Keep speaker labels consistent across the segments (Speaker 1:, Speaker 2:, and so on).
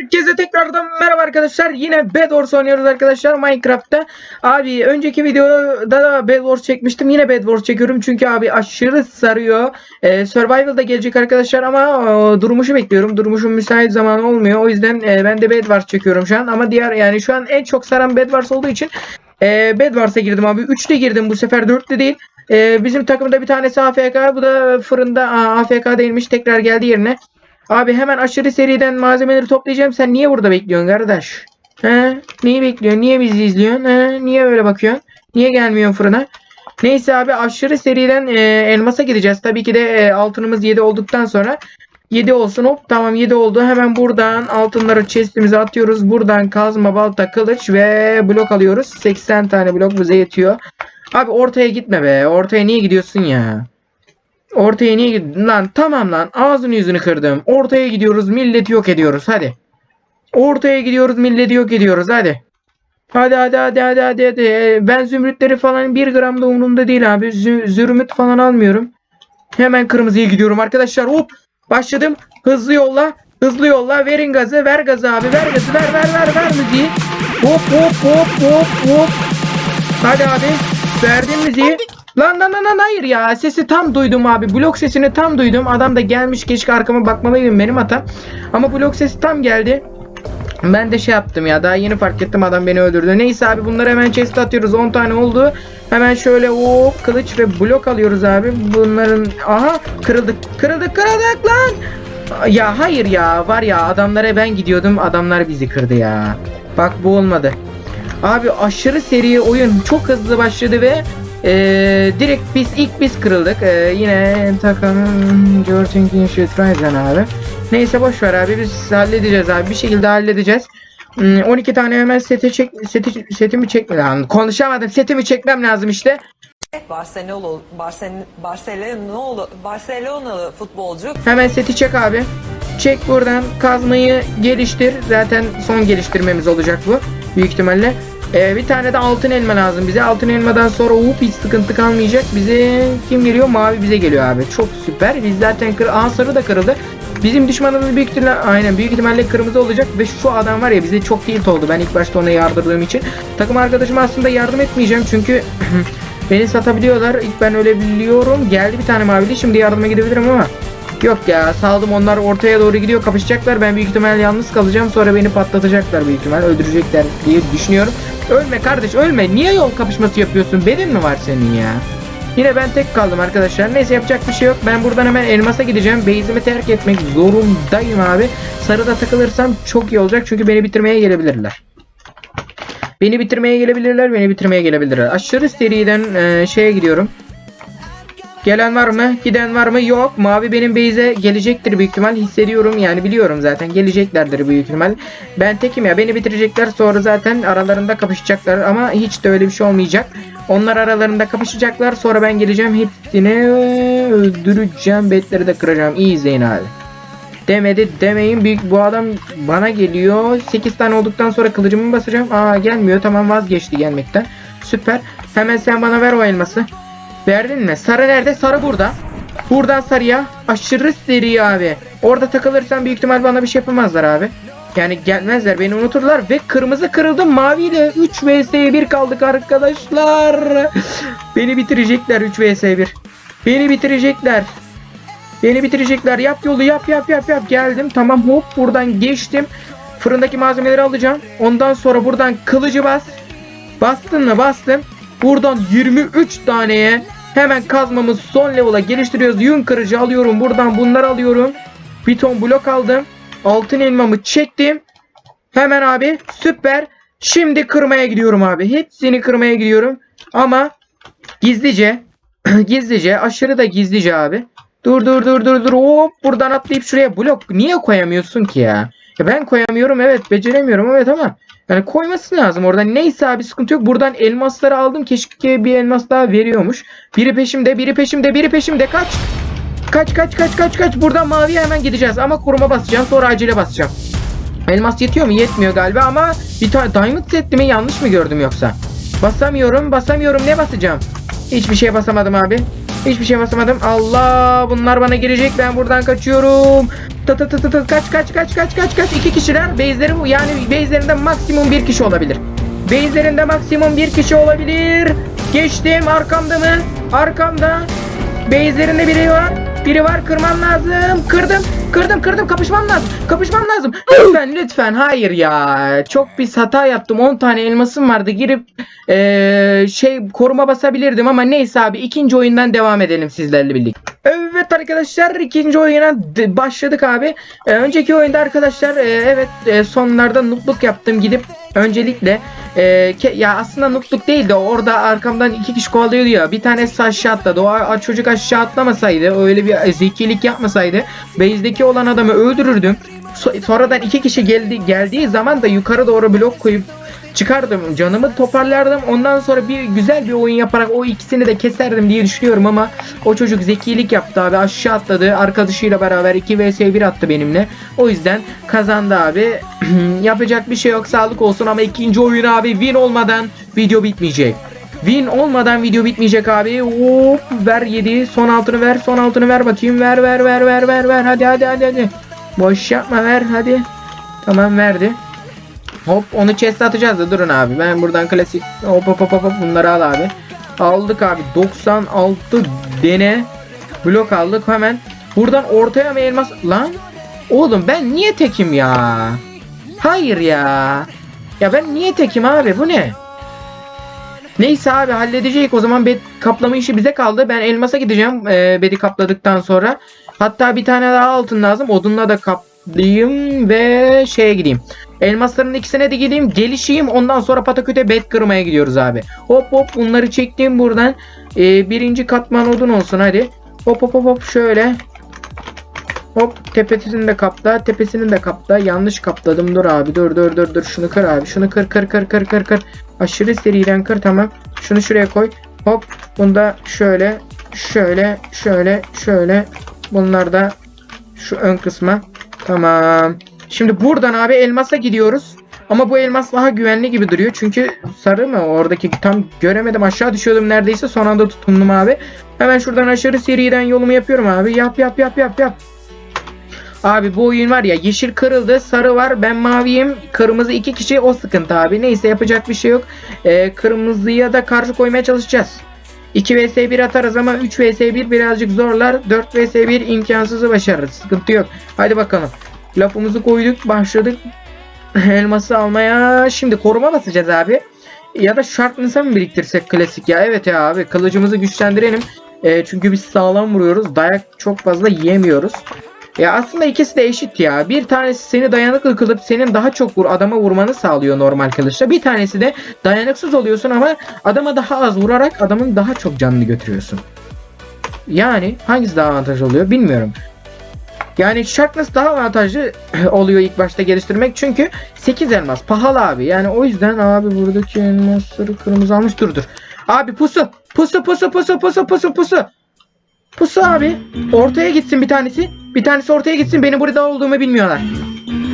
Speaker 1: Herkese tekrardan merhaba arkadaşlar. Yine Bed Wars oynuyoruz arkadaşlar Minecraft'ta. Abi önceki videoda da Bed Wars çekmiştim. Yine Bed Wars çekiyorum çünkü abi aşırı sarıyor. Ee, Survival da gelecek arkadaşlar ama e, Durmuş'u bekliyorum. Durmuş'un müsait zamanı olmuyor. O yüzden e, ben de Bed Wars çekiyorum şu an. Ama diğer yani şu an en çok saran Bed Wars olduğu için e, Bed Wars'a girdim abi. 3'te girdim bu sefer 4'te değil. E, bizim takımda bir tanesi AFK. Bu da fırında aa, AFK değilmiş. Tekrar geldi yerine. Abi hemen aşırı seriden malzemeleri toplayacağım. Sen niye burada bekliyorsun kardeş? He? Neyi bekliyorsun? Niye bizi izliyorsun? He? Niye öyle bakıyorsun? Niye gelmiyorsun fırına? Neyse abi aşırı seriden e, elmasa gideceğiz. Tabii ki de e, altınımız 7 olduktan sonra 7 olsun. Hop tamam 7 oldu. Hemen buradan altınları chestimize atıyoruz. Buradan kazma, balta, kılıç ve blok alıyoruz. 80 tane blok bize yetiyor. Abi ortaya gitme be. Ortaya niye gidiyorsun ya? Ortaya niye gittin lan? Tamam lan. Ağzını yüzünü kırdım. Ortaya gidiyoruz. Milleti yok ediyoruz. Hadi. Ortaya gidiyoruz. Milleti yok ediyoruz. Hadi. Hadi hadi hadi hadi hadi hadi. Ben zümrütleri falan bir gram da umurumda değil abi. Zü- zümrüt falan almıyorum. Hemen kırmızıya gidiyorum arkadaşlar. Hop. Başladım. Hızlı yolla. Hızlı yolla. Verin gazı. Ver gazı abi. Ver gazı. Ver ver ver ver müziği. Hop hop hop hop hop. Hadi abi. Verdim müziği. Lan lan lan lan hayır ya. Sesi tam duydum abi. Blok sesini tam duydum. Adam da gelmiş. Keşke arkama bakmalıydım benim hatam. Ama blok sesi tam geldi. Ben de şey yaptım ya. Daha yeni fark ettim adam beni öldürdü. Neyse abi bunları hemen chest'e atıyoruz. 10 tane oldu. Hemen şöyle hop kılıç ve blok alıyoruz abi. Bunların aha kırıldık. Kırıldık kırıldık lan. Ya hayır ya. Var ya adamlara ben gidiyordum. Adamlar bizi kırdı ya. Bak bu olmadı. Abi aşırı seri oyun çok hızlı başladı ve eee, direkt biz ilk biz kırıldık. Eee, yine takım Jordan Ryzen abi. Neyse boş ver abi biz halledeceğiz abi bir şekilde halledeceğiz. Hmm, 12 tane hemen sete çek seti, setimi çekme lan konuşamadım setimi çekmem lazım işte.
Speaker 2: Barcelona Barcelona Barcelona futbolcu
Speaker 1: Hemen seti çek abi. Çek buradan kazmayı geliştir. Zaten son geliştirmemiz olacak bu. Büyük ihtimalle. Ee, bir tane de altın elma lazım bize. Altın elmadan sonra hop hiç sıkıntı kalmayacak. Bize kim geliyor? Mavi bize geliyor abi. Çok süper. Biz zaten kır Aa, sarı da kırıldı. Bizim düşmanımız büyük ihtimalle aynen büyük ihtimalle kırmızı olacak ve şu adam var ya bize çok tilt oldu. Ben ilk başta ona yardırdığım için. Takım arkadaşım aslında yardım etmeyeceğim çünkü beni satabiliyorlar. İlk ben öyle biliyorum. Geldi bir tane mavili. Şimdi yardıma gidebilirim ama Yok ya saldım onlar ortaya doğru gidiyor kapışacaklar ben büyük ihtimal yalnız kalacağım sonra beni patlatacaklar büyük ihtimal öldürecekler diye düşünüyorum. Ölme kardeş ölme niye yol kapışması yapıyorsun belin mi var senin ya? Yine ben tek kaldım arkadaşlar neyse yapacak bir şey yok ben buradan hemen elmasa gideceğim base'imi terk etmek zorundayım abi. Sarıda takılırsam çok iyi olacak çünkü beni bitirmeye gelebilirler. Beni bitirmeye gelebilirler beni bitirmeye gelebilirler. Aşırı seriden e, şeye gidiyorum. Gelen var mı? Giden var mı? Yok. Mavi benim base'e gelecektir büyük ihtimal. Hissediyorum yani biliyorum zaten. Geleceklerdir büyük ihtimal. Ben tekim ya. Beni bitirecekler. Sonra zaten aralarında kapışacaklar. Ama hiç de öyle bir şey olmayacak. Onlar aralarında kapışacaklar. Sonra ben geleceğim. Hepsini öldüreceğim. Betleri de kıracağım. İyi izleyin abi. Demedi demeyin. Büyük bu adam bana geliyor. 8 tane olduktan sonra kılıcımı basacağım. Aa gelmiyor. Tamam vazgeçti gelmekten. Süper. Hemen sen bana ver o elması. Verdin mi? Sarı nerede? Sarı burada. Buradan sarıya. Aşırı seri abi. Orada takılırsan büyük ihtimal bana bir şey yapamazlar abi. Yani gelmezler beni unuturlar ve kırmızı kırıldı maviyle 3 vs 1 kaldık arkadaşlar. Beni bitirecekler 3 vs 1. Beni bitirecekler. Beni bitirecekler. Yap yolu yap yap yap yap. Geldim tamam hop buradan geçtim. Fırındaki malzemeleri alacağım. Ondan sonra buradan kılıcı bas. Bastın mı bastım. Buradan 23 taneye hemen kazmamız son level'a geliştiriyoruz. Yün kırıcı alıyorum. Buradan bunları alıyorum. Bir ton blok aldım. Altın elmamı çektim. Hemen abi süper. Şimdi kırmaya gidiyorum abi. Hepsini kırmaya gidiyorum. Ama gizlice gizlice aşırı da gizlice abi. Dur dur dur dur dur. Hop buradan atlayıp şuraya blok niye koyamıyorsun ki ya? Ya ben koyamıyorum evet beceremiyorum evet ama yani koyması lazım orada. Neyse abi sıkıntı yok. Buradan elmasları aldım. Keşke bir elmas daha veriyormuş. Biri peşimde, biri peşimde, biri peşimde. Kaç. Kaç kaç kaç kaç kaç. Buradan maviye hemen gideceğiz. Ama koruma basacağım. Sonra acele basacağım. Elmas yetiyor mu? Yetmiyor galiba ama bir tane diamond setli mi yanlış mı gördüm yoksa? Basamıyorum, basamıyorum. Ne basacağım? Hiçbir şey basamadım abi. Hiçbir şey basamadım. Allah bunlar bana girecek. Ben buradan kaçıyorum. Ta ta ta ta ta kaç kaç kaç kaç kaç kaç. İki kişiler. Base'leri. Yani base'lerinde maksimum bir kişi olabilir. Base'lerinde maksimum bir kişi olabilir. Geçtim. Arkamda mı? Arkamda. Base'lerinde biri var. Biri var. Kırmam lazım. Kırdım. Kırdım kırdım. Kapışmam lazım. Kapışmam lazım. Lütfen lütfen. Hayır ya. Çok bir hata yaptım. 10 tane elmasım vardı. Girip eee, şey koruma basabilirdim ama neyse abi. ikinci oyundan devam edelim sizlerle birlikte. Evet arkadaşlar ikinci oyuna başladık abi. Ee, önceki oyunda arkadaşlar e, evet e, sonlarda nutluk yaptım gidip öncelikle e, ke- ya aslında nutluk değil de orada arkamdan iki kişi kovalıyordu ya bir tanesi aşağı atladı o a- çocuk aşağı atlamasaydı öyle bir e, zekilik yapmasaydı base'deki olan adamı öldürürdüm. So- sonradan iki kişi geldi geldiği zaman da yukarı doğru blok koyup çıkardım canımı toparlardım ondan sonra bir güzel bir oyun yaparak o ikisini de keserdim diye düşünüyorum ama o çocuk zekilik yaptı abi aşağı atladı arkadaşıyla beraber 2 vs 1 attı benimle o yüzden kazandı abi yapacak bir şey yok sağlık olsun ama ikinci oyun abi win olmadan video bitmeyecek Win olmadan video bitmeyecek abi. Hop ver 7. Son altını ver. Son altını ver bakayım. Ver ver ver ver ver ver. Hadi hadi hadi hadi. Boş yapma ver hadi. Tamam verdi. Hop onu chest'e atacağız da durun abi. Ben buradan klasik hop hop hop hop bunları al abi. Aldık abi 96 dene blok aldık hemen. Buradan ortaya mı elmas lan? Oğlum ben niye tekim ya? Hayır ya. Ya ben niye tekim abi bu ne? Neyse abi halledecek o zaman bed kaplama işi bize kaldı. Ben elmasa gideceğim e, bedi kapladıktan sonra. Hatta bir tane daha altın lazım. Odunla da kaplayayım ve şeye gideyim. Elmasların ikisine de gideyim. Gelişeyim. Ondan sonra pataküte bed kırmaya gidiyoruz abi. Hop hop bunları çektim buradan. E, birinci katman odun olsun hadi. Hop hop hop hop şöyle. Hop tepesini de kapla. Tepesini de kapla. Yanlış kapladım. Dur abi. Dur dur dur dur. Şunu kır abi. Şunu kır kır kır kır kır kır. Aşırı seriden kır tamam. Şunu şuraya koy. Hop. Bunda şöyle. Şöyle. Şöyle. Şöyle. Bunlar da şu ön kısma. Tamam. Şimdi buradan abi elmasa gidiyoruz. Ama bu elmas daha güvenli gibi duruyor. Çünkü sarı mı? Oradaki tam göremedim. Aşağı düşüyordum neredeyse. Son anda tutundum abi. Hemen şuradan aşırı seriden yolumu yapıyorum abi. Yap yap yap yap yap. Abi bu oyun var ya yeşil kırıldı sarı var ben maviyim kırmızı iki kişi o sıkıntı abi neyse yapacak bir şey yok Ee, kırmızıya da karşı koymaya çalışacağız 2 vs 1 atarız ama 3 vs 1 birazcık zorlar 4 vs 1 imkansızı başarırız sıkıntı yok hadi bakalım lafımızı koyduk başladık elması almaya şimdi koruma basacağız abi ya da sharpness'a mı biriktirsek klasik ya evet ya abi kılıcımızı güçlendirelim Ee, çünkü biz sağlam vuruyoruz dayak çok fazla yiyemiyoruz ya aslında ikisi de eşit ya. Bir tanesi seni dayanıklı kılıp senin daha çok vur adama vurmanı sağlıyor normal kılıçla. Bir tanesi de dayanıksız oluyorsun ama adama daha az vurarak adamın daha çok canını götürüyorsun. Yani hangisi daha avantajlı oluyor bilmiyorum. Yani Sharpness daha avantajlı oluyor ilk başta geliştirmek çünkü 8 elmas pahalı abi. Yani o yüzden abi buradaki elmasları kırmızı almış dur dur. Abi pusu pusu pusu pusu pusu pusu pusu. Pusu abi. Ortaya gitsin bir tanesi. Bir tanesi ortaya gitsin. Benim burada olduğumu bilmiyorlar.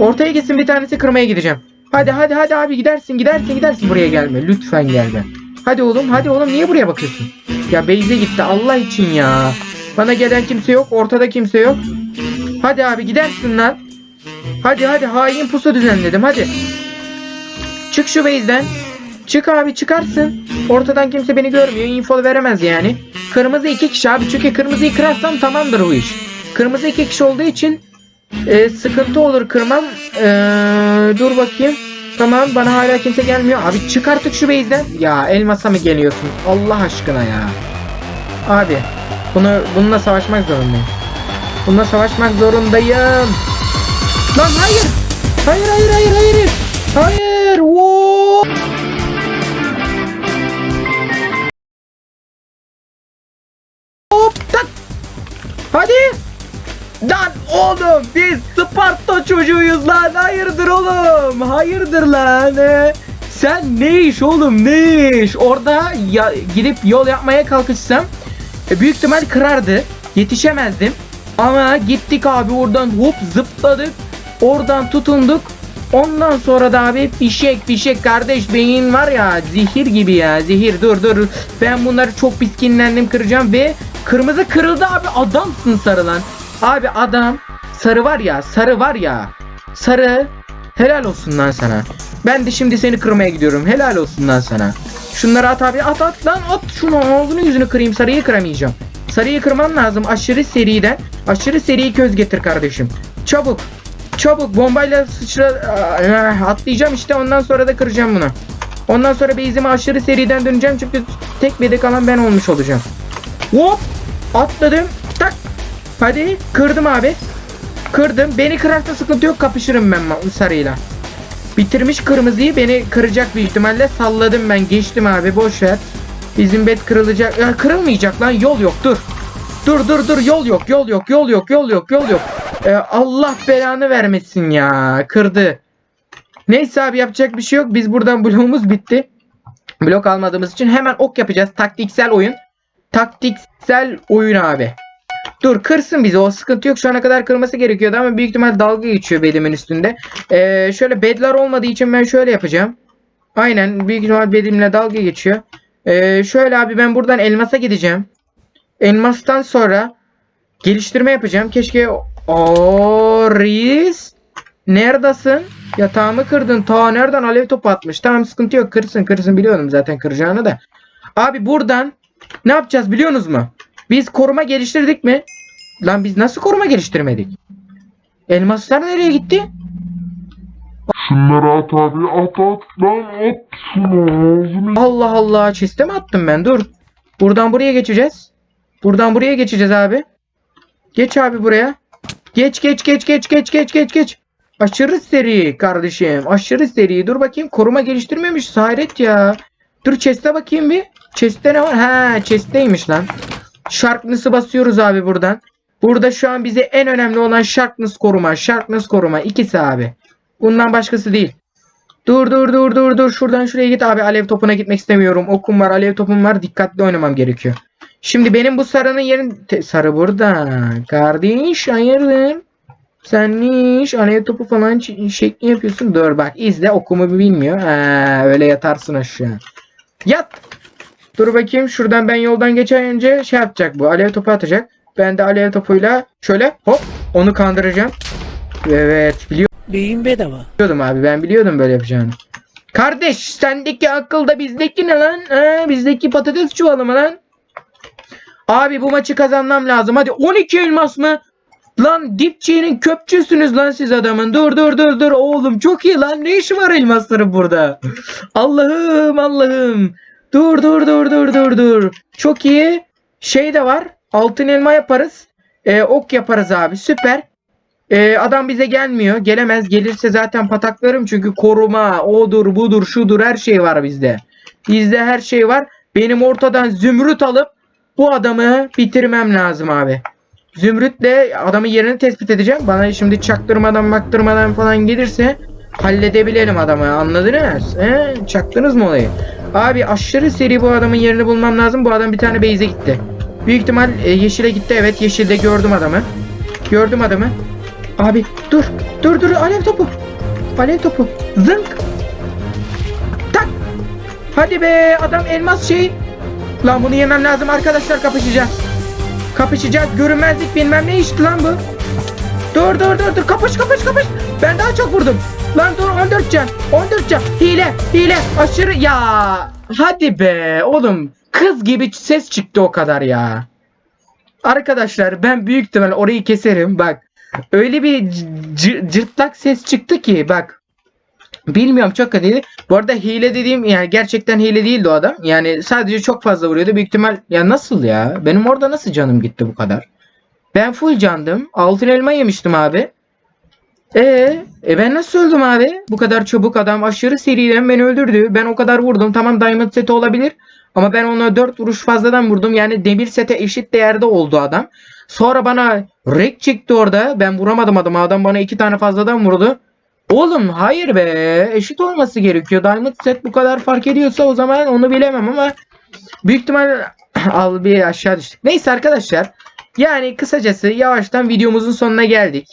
Speaker 1: Ortaya gitsin bir tanesi kırmaya gideceğim. Hadi hadi hadi abi gidersin gidersin gidersin buraya gelme. Lütfen gelme. Hadi oğlum hadi oğlum niye buraya bakıyorsun? Ya Beyze gitti Allah için ya. Bana gelen kimse yok. Ortada kimse yok. Hadi abi gidersin lan. Hadi hadi hain pusu düzenledim hadi. Çık şu base'den. Çık abi çıkarsın. Ortadan kimse beni görmüyor. Info veremez yani. Kırmızı iki kişi abi. Çünkü kırmızıyı kırarsam tamamdır bu iş. Kırmızı iki kişi olduğu için e, sıkıntı olur kırmam. E, dur bakayım. Tamam bana hala kimse gelmiyor. Abi çık artık şu base'den. Ya elmasa mı geliyorsun? Allah aşkına ya. Abi bunu bununla savaşmak zorundayım. Bununla savaşmak zorundayım. Lan hayır. Hayır hayır hayır hayır. Hayır. Woo! Hop tak. Hadi. Lan oğlum biz Sparta çocuğuyuz lan. Hayırdır oğlum? Hayırdır lan? Sen ne iş oğlum ne iş? Orada ya, gidip yol yapmaya kalkışsam e, büyük ihtimal kırardı. Yetişemezdim. Ama gittik abi oradan hop zıpladık. Oradan tutunduk. Ondan sonra da abi fişek fişek kardeş beyin var ya zehir gibi ya zehir dur dur ben bunları çok piskinlendim kıracağım ve Kırmızı kırıldı abi. Adamsın sarı lan. Abi adam sarı var ya sarı var ya. Sarı helal olsun lan sana. Ben de şimdi seni kırmaya gidiyorum. Helal olsun lan sana. Şunları at abi at at lan at şunu ağzını yüzünü kırayım sarıyı kıramayacağım. Sarıyı kırman lazım aşırı seriden. Aşırı seri köz getir kardeşim. Çabuk. Çabuk bombayla sıçra atlayacağım işte ondan sonra da kıracağım bunu. Ondan sonra base'ime aşırı seriden döneceğim çünkü tek bedek alan ben olmuş olacağım. Hop atladım tak hadi kırdım abi. Kırdım beni kırarsa sıkıntı yok kapışırım ben sarıyla. Bitirmiş kırmızıyı beni kıracak büyük ihtimalle salladım ben geçtim abi boş ver. Bizim bet kırılacak ya kırılmayacak lan yol yok dur. Dur dur dur yol yok yol yok yol yok yol yok yol yok. Ee, Allah belanı vermesin ya kırdı. Neyse abi yapacak bir şey yok biz buradan bloğumuz bitti. Blok almadığımız için hemen ok yapacağız taktiksel oyun. Taktiksel oyun abi. Dur kırsın bizi o sıkıntı yok şu ana kadar kırması gerekiyordu ama büyük ihtimal dalga geçiyor bedimin üstünde. Ee, şöyle bedler olmadığı için ben şöyle yapacağım. Aynen büyük ihtimal bedimle dalga geçiyor. Ee, şöyle abi ben buradan elmasa gideceğim. Elmastan sonra geliştirme yapacağım. Keşke o reis neredesin? Yatağımı kırdın. Ta nereden alev topu atmış. Tamam sıkıntı yok. Kırsın kırsın biliyordum zaten kıracağını da. Abi buradan ne yapacağız biliyorsunuz mu? Biz koruma geliştirdik mi? Lan biz nasıl koruma geliştirmedik? Elmaslar nereye gitti?
Speaker 3: Şunları at abi at at lan at şunu ağzını
Speaker 1: Allah Allah çiste mi attım ben? Dur. Buradan buraya geçeceğiz. Buradan buraya geçeceğiz abi. Geç abi buraya. Geç geç geç geç geç geç geç geç. Aşırı seri kardeşim. Aşırı seri. Dur bakayım koruma geliştirmemiş. Hayret ya. Dur chest'e bakayım bir. Chest'te ne var? Ha chest'teymiş lan. Sharpness'ı basıyoruz abi buradan. Burada şu an bize en önemli olan Sharpness koruma. Sharpness koruma. ikisi abi. Bundan başkası değil. Dur dur dur dur dur. Şuradan şuraya git abi. Alev topuna gitmek istemiyorum. Okum var, alev topum var. Dikkatli oynamam gerekiyor. Şimdi benim bu sarının yerin... Sarı burada. Kardeş hayırdır? Sen ne iş? Alev topu falan şekli yapıyorsun. Dur bak izle okumu bilmiyor. Ha, öyle yatarsın aşağı. Yat. Dur bakayım şuradan ben yoldan geçince şey yapacak bu. Alev topu atacak. Ben de alev topuyla şöyle hop onu kandıracağım. Evet biliyorum.
Speaker 4: Beyin bedava.
Speaker 1: Biliyordum abi ben biliyordum böyle yapacağını. Kardeş sendeki akıl da bizdeki ne lan? Ha, bizdeki patates çuvalı mı lan? Abi bu maçı kazanmam lazım. Hadi 12 elmas mı? Lan dipçiğinin köpçüsünüz lan siz adamın. Dur dur dur dur oğlum çok iyi lan. Ne işi var elmasların burada? Allah'ım Allah'ım. Dur dur dur dur dur dur. Çok iyi. Şey de var. Altın elma yaparız. Ee, ok yaparız abi. Süper. Ee, adam bize gelmiyor. Gelemez. Gelirse zaten pataklarım çünkü koruma, odur, budur, şudur her şey var bizde. Bizde her şey var. Benim ortadan zümrüt alıp bu adamı bitirmem lazım abi. Zümrütle adamın yerini tespit edeceğim. Bana şimdi çaktırmadan baktırmadan falan gelirse halledebilelim adamı. Anladınız? He? Çaktınız mı olayı? Abi aşırı seri bu adamın yerini bulmam lazım. Bu adam bir tane base'e gitti. Büyük ihtimal e, yeşile gitti. Evet yeşilde gördüm adamı. Gördüm adamı. Abi dur. Dur dur alev topu. Alev topu. Zınk. Tak. Hadi be adam elmas şey. Lan bunu yemem lazım arkadaşlar kapışacağız. Kapışacağız. Görünmezlik bilmem ne işti lan bu. Dur dur dur dur kapış kapış kapış. Ben daha çok vurdum. Lan dur 14 can. 14 can. Hile hile aşırı ya. Hadi be oğlum. Kız gibi ses çıktı o kadar ya. Arkadaşlar ben büyük ihtimal orayı keserim. Bak öyle bir cırtlak ses çıktı ki bak. Bilmiyorum çok kötüydü. Bu arada hile dediğim yani gerçekten hile değildi o adam. Yani sadece çok fazla vuruyordu. Büyük ihtimal ya nasıl ya? Benim orada nasıl canım gitti bu kadar? Ben full candım. Altın elma yemiştim abi. Ee, e ben nasıl öldüm abi? Bu kadar çabuk adam aşırı seriden beni öldürdü. Ben o kadar vurdum. Tamam diamond seti olabilir. Ama ben ona 4 vuruş fazladan vurdum. Yani demir sete eşit değerde oldu adam. Sonra bana rek çıktı orada. Ben vuramadım adamı. Adam bana 2 tane fazladan vurdu. Oğlum hayır be. Eşit olması gerekiyor. Diamond set bu kadar fark ediyorsa o zaman onu bilemem ama büyük ihtimal al bir aşağı düştük. Neyse arkadaşlar. Yani kısacası yavaştan videomuzun sonuna geldik.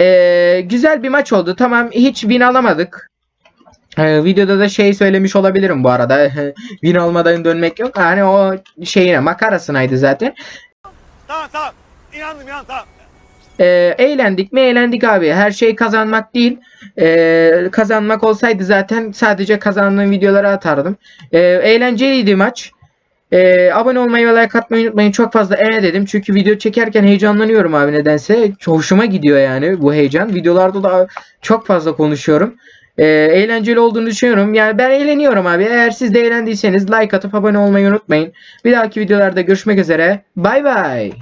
Speaker 1: Ee, güzel bir maç oldu. Tamam hiç win alamadık. Ee, videoda da şey söylemiş olabilirim bu arada. win almadan dönmek yok. Hani o şeyine makarasınaydı zaten.
Speaker 4: tamam tamam. İnandım inandım tamam.
Speaker 1: Ee, eğlendik mi eğlendik abi. Her şey kazanmak değil. Ee, kazanmak olsaydı zaten sadece kazandığım videoları atardım. Ee, eğlenceliydi maç. Ee, abone olmayı ve like atmayı unutmayın. Çok fazla e dedim. Çünkü video çekerken heyecanlanıyorum abi nedense. Hoşuma gidiyor yani bu heyecan. Videolarda da çok fazla konuşuyorum. Ee, eğlenceli olduğunu düşünüyorum. Yani ben eğleniyorum abi. Eğer siz de eğlendiyseniz like atıp abone olmayı unutmayın. Bir dahaki videolarda görüşmek üzere. Bay bay.